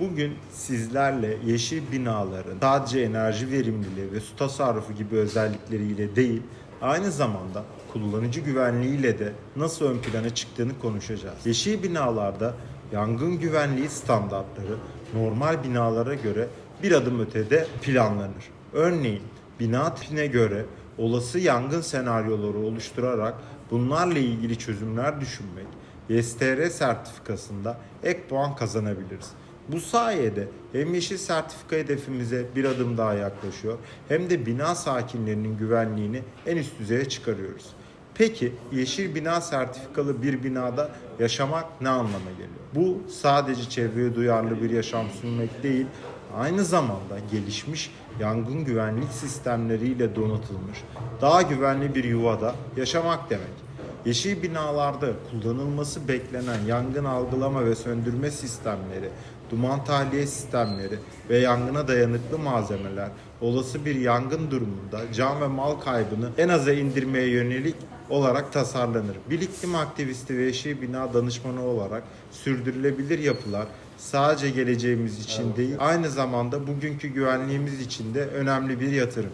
Bugün sizlerle yeşil binaların sadece enerji verimliliği ve su tasarrufu gibi özellikleriyle değil, aynı zamanda kullanıcı güvenliğiyle de nasıl ön plana çıktığını konuşacağız. Yeşil binalarda yangın güvenliği standartları normal binalara göre bir adım ötede planlanır. Örneğin bina tipine göre olası yangın senaryoları oluşturarak bunlarla ilgili çözümler düşünmek, YSTR sertifikasında ek puan kazanabiliriz. Bu sayede hem yeşil sertifika hedefimize bir adım daha yaklaşıyor hem de bina sakinlerinin güvenliğini en üst düzeye çıkarıyoruz. Peki yeşil bina sertifikalı bir binada yaşamak ne anlama geliyor? Bu sadece çevreye duyarlı bir yaşam sürmek değil, aynı zamanda gelişmiş yangın güvenlik sistemleriyle donatılmış daha güvenli bir yuvada yaşamak demek. Yeşil binalarda kullanılması beklenen yangın algılama ve söndürme sistemleri, duman tahliye sistemleri ve yangına dayanıklı malzemeler olası bir yangın durumunda can ve mal kaybını en aza indirmeye yönelik olarak tasarlanır. Bir iklim aktivisti ve yeşil bina danışmanı olarak sürdürülebilir yapılar sadece geleceğimiz için değil, aynı zamanda bugünkü güvenliğimiz için de önemli bir yatırım.